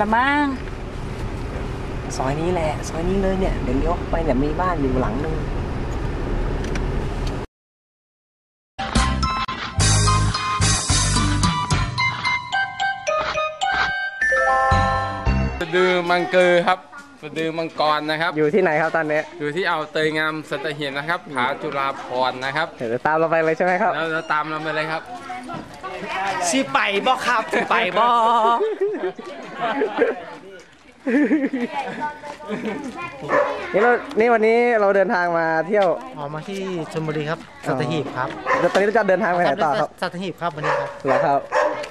ำสุดละมั้งซอยนี้แหละ ซอยนี้เลยเนี่ย เดี๋ยวเลี้ยวเข้าไปเนี่ยมีบ้านอยู่หลังนึงสะดือมังเกอร์ครับสะดือมังกรนะครับ อยู่ที่ไหนครับตอนนี้อยู่ที่เอาเตยงามสัตหีบนะครับผาจุฬาพรณ์นะครับ เดี๋ยวตามเราไปเลยใช่ไหมครับ แล้วเราตามเราไปเลยครับ สิไปบ่ครับสิไปบ่ นี่เรานี่วันนี้เราเดินทางมาเที่ยว ออกมาที่ชลบุรีครับสัตหีบครับแล้วตอนนี้เราจะเดินทางไปไหนต่อครับสัตหีบครับวันนี้ครับ เหรอครับ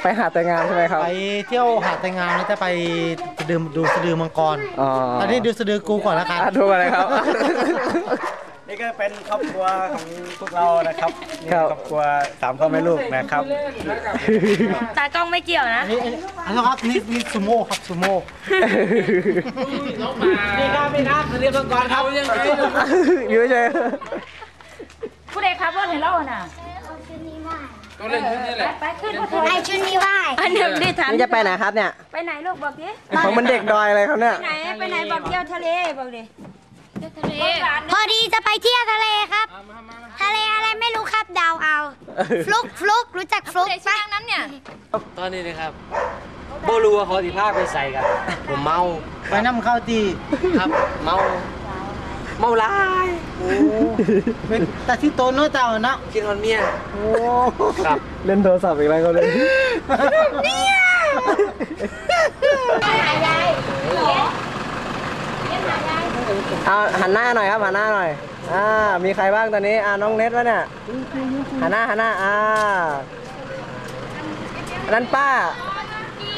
ไปหาดแต่งามใช่ไหมครับ ไปเที่ยวหาดไตงามแล้วจะไปดื่มดูสะดือมังกรอ๋อตอนนี้ดูสะดือกูก่อนแล้วกัน อะดูอะไรครับ นี่ก็เป็นครอบครัวของพวกเรานะครับนี่ครับครอบครัวสามพ่อแม่ลูกนะครับตากล้องไม่เกี่ยวนะอันนี้อันนี้ครับนี่นี่ซูโม่ครับซูโม่นี่ครับนี่ครับเรียนมังกรครับอยู่เฉยผู้ใดครับรถเห็นเล่าน่ะต้องเล่นชุดนี้แหละไปขึ้นมาถอยไอชุดนี้ไหวอันนี้ได้ถามนี่จะไปไหนครับเนี่ย ไปไหนลูกบอกดิของมันเด็กดอยอะไรครับเนี่ย ไปไหนไปไหนบอกเที่ยวทะเลบอกดิเที่ยวทะเลพอดีจะไปเที่ยวทะเลครับ ทะเลอะไรไม่รู้ครับเดาวเอา ฟลุกฟลุกรู้จักฟลุกเด็กชื่ปะอนั้นเนี่ย ตอนนี้นะครับโบรู้ว่าเขาสิพาไปใส่กันผมเมาไปน้ำเข้าตีครับเมา เมาหลายโอ้เป็นแต่ที่โตโน่เจ้าเนาะกินฮอนเมียโอ้ครับเล่นโทรศัพท์อีกแล้วเขาเลย เอาหันหน้าหน่อยครับหันหน้าหน่อยอ่ามีใครบ้างตอนนี้อ่าน้องเน็ตวะเนี่ยหันหน้าหันหน้าอ่าอันนั้นป้า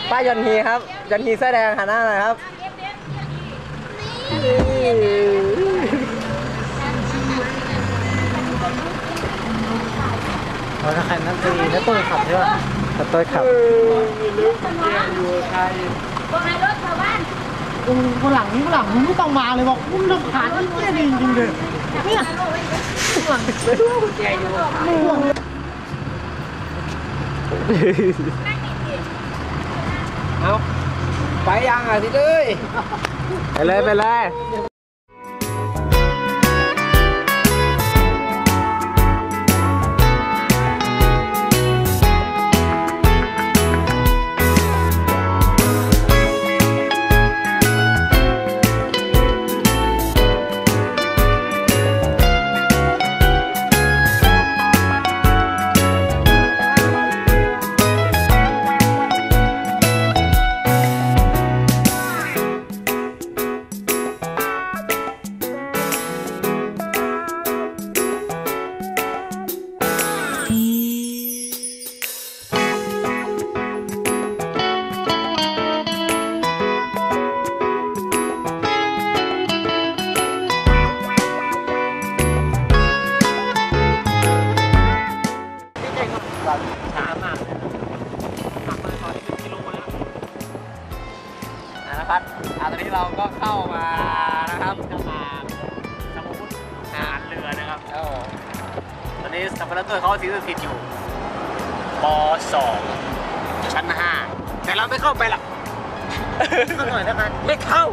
ป้ายอนฮีครับยอนฮีเสื้อแดงหันหน้าหน่อยครับเราจะแข่งน้ำตีแล้วตัวขับใช่ป่ะขอโทษครับโอ้ โหหลังหลังมึงไม่ต้องมาเลยบอกมึงต้องผ่านที่เนี่ยจริงเลยเนี่ยเอาไปยังอะทีเลยไปเลยไปเลย รับอ่าตอนนี้เราก็เข้ามานะครับเข้ามาสมุทรหารเรือนะครับโอ้ตอนนี้สัมภาระตัวเขาถือติดอยู่ปสองชั้นห้าแต่เราไม่เข้าไปหรอกเข้าหน่อยแล้วกันไม่เข้า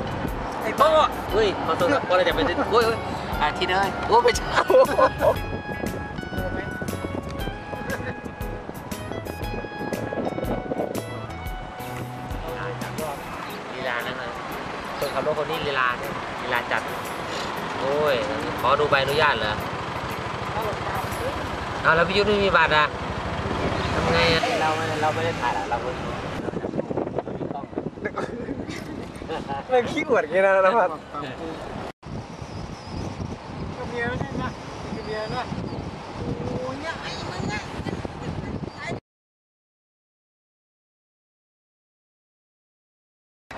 ไอ้โบ้เฮ้ยขอโทษครับว่าเราจะไปโอ้ยโอ้ยอ่าที่เนยโอ้ไม่ใช่ลี นขับรถคนนี้ลีลาเนี่ยลีลาจัด โอ้ย ขอดูใบอนุญาตเหรอเอาแล้วพี่ยุทธไม่มีบัตรอะทำไงอะเราไม่เราไม่ได้ถ่ายหรอกเราไม่ไม่ขี้อวดงี้นะนะครับเมียไม่ใช่นะเมียนะโอ้ยเนี่ยไอ้มึงอะ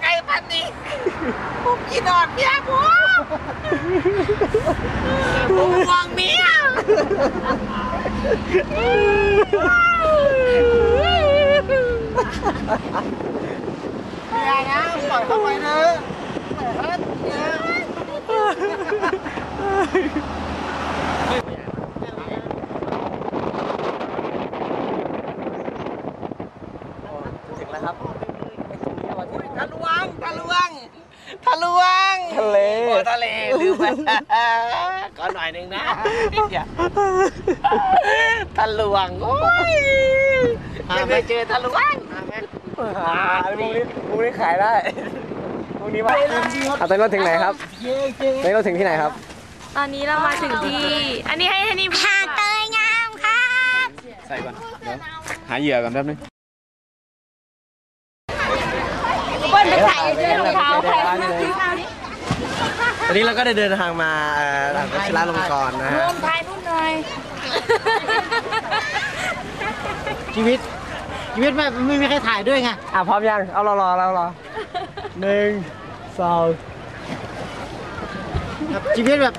ไก่ พันนี้ผมกินอดเมียผมผมห่วงเมียเมียนะปล่อยเข้าไปนะปล่อยเขาเมียถึงแล้วครับ ทันวา ทะลวง ทะเล โอ้ทะเลลืมไปก่อนหน่อยหนึ่งนะอย่าทะลวงโอ้ยยังไม่เจอทะลวงอ่าพรุ่งนี้พรุ่งนี้ขายได้พรุ่งนี้มาอะตอนนี้เราถึงไหนครับตอนนี้เราถึงที่ไหนครับ ตอนนี้เรามาถึงที่ อันนี้ให้ให้นี่หาดเตยงามครับ ใส่ก่อนเดี๋ยวหาเหยื่อก่อนแป๊บนึงเปิ้ลไปใส่ด้วยรองเท้าใคร วันนี้เราก็ได้เดินทางมาเอ่อหลังวัชิระลงกรณ์นะฮะรวมทายรุ่นหน่อยชีวิต ชีวิตไม่ไม่มีใครถ่ายด้วยไง อะพร้อมยัง เอารอรอรอรอหนึ่งสองแบบชีวิตแบบ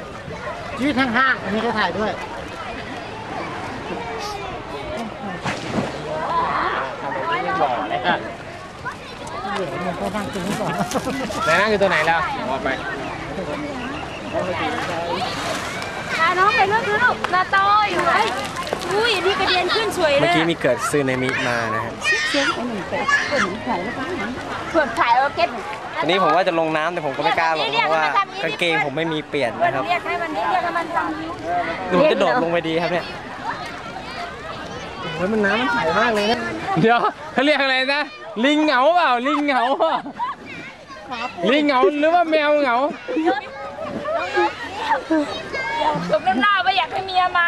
ชีวิตห้างๆไม่มีใครถ่ายด้วย ไหนนั่นคือตัวไหนแล้วว่าไปพา น้องไปเลือกดูลูกนาโต้อยู่ไหนอุ้ยอันนี้กระเด็นขึ้นสวยเลเมื่อยกี้มีเกิดซึนามิมานะฮะเผื่อถ่ายเอาเก็ตวันนี้ผมว่าจะลงน้ำแต่ผมก็ไม่กล้าลงเพราะว่ากางเกงผมไม่มีเปลี่ยนเพื่อนนะครับเรียกให้มันเรียกให้มันทำนิ้วหนูจะโดดลงไปดีครับเนี่ยโอ้ยมันน้ำมันใสมากเลยนะเดี๋ยวเขาเรียกอะไรนะ ลิงเหงาเปล่าลิงเหงาเป ล่าลิงเหงาหรือว่าแมวเหงาสมน้ำหน้าไม่อยากให้เมียมา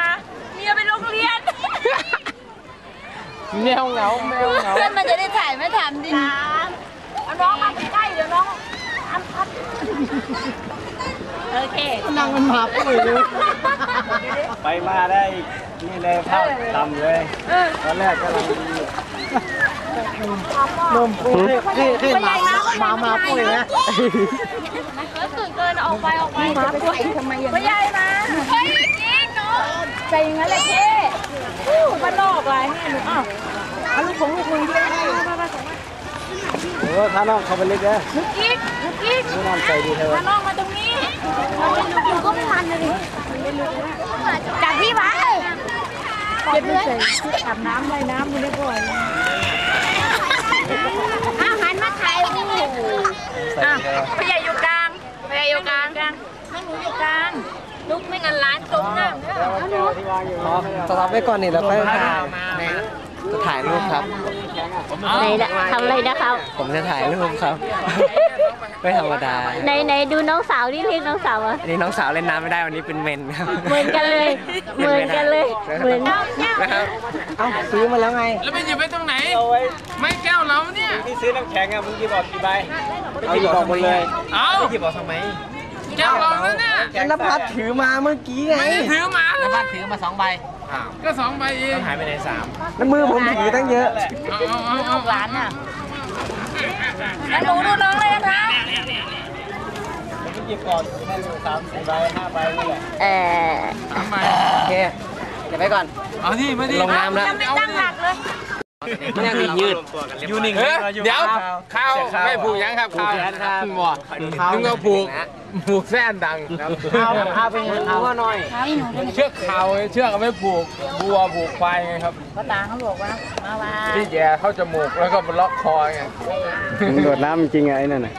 เมียไปโรงเรียน แมวเหงาแมวเหงาเพื่อนมันจะได้ถ่ายไม่ทันดิเอาน้องมาใกล้ๆเดี๋ยวน้องอันพัดโอเคนั่งมันมาปุ้ยเลยไปมาได้นี่เลยภาพต่ำเลยตอนแรกก็ลัง นมปุ้ยคือคือหมาหมามาปุ้ยนะตื่นเกินออกไปออกไปมาป่วยทำไมอย่างนี้ไม่ใหญ่มาเฮ้ยกินน้องใจอย่างนั้นเลยเจ๊มันนอกอะไรให้หนูอ้าวเอาลูกของลูกมึงเดียวมามามาส่งมาโอ้ถ้าน้องเขาไปเล็กเลยลูกกิ๊กลูกกิ๊กนี่น้ำใสดีเธอมาน้องมาตรงนี้มันไม่ลุกอยู่ก็ไม่มันเลยดิจับพี่ไว้เก็บไปใส่ชุดอาบน้ำไว่น้ำมันได้บ่อน ยอาหารมาถ่ายรูปอะพี่ใหญ่อยู่กลางพี่ใหญ่อยู่กลางให้หนูอยู่กลางลูกไม่งั้นร้านจมน้ำเด้ออ๋อสต็อปไว้ก่อนนี่แล้วค่อยถ่ายจะถ่ายรูปครับไหนนะทำอะไรนะครับ ผมจะถ่ายรูปครับ ไม่ธรรมดาไหนไหนดูน้องสาวนี่เรียกน้องสาวอะอันนี้น้องสาวเล่นน้ำไม่ได้วันนี้เป็นเมนครับเหมือนกันเลยเหมือนกันเลยเหมือนนะครับเอ้าซื้อมาแล้วไง แล้วไปหยิบไปตรงไหนเอาไว้ไม่แก้วเราเนี่ยที่ซื้อน้ำแข็งอะมึงกี่บอกกี่ใบเอาหยิบออกหมดเลยเอาหยิบออกทำไมแก้วเราแล้วเนี่ยนภัสถือมาเมื่อกี้ไงไม่ได้ถือมาน้ำพัดถือมาสองใบก็สองใบเองหายไปไหนสามแล้วมือผมถือตั้งเยอะเอาเอาเอาเอาร้านน่ะ แล้วหนูดูน้องเลยนะคะหยิบก่อนนั่นอยู่สามสี่ใบห้าใบนี่แหละเออสามใบโอเคเก็บไว้ก่อน เอาที่มาดิลงน้ำแล้ว ยังไม่ตั้งหลักเลย ยังมียืดยูนิ่งเฮ้ยเดี๋ยวข้าวไม่ผูกยังครับข้าวหมดนึกว่าผูกผูกแส้นดังครับเอาเอาไปเอาว่าน้อยเชือกขาวไงเชือกเอาไม่ผูกบัวผูกควายไงครับป้าตาเขาบอกว่ามาว่าที่แย่เข้าจมูกแล้วก็มาล็อกคอไงโดดน้ำจริงไงนั่นน่ะ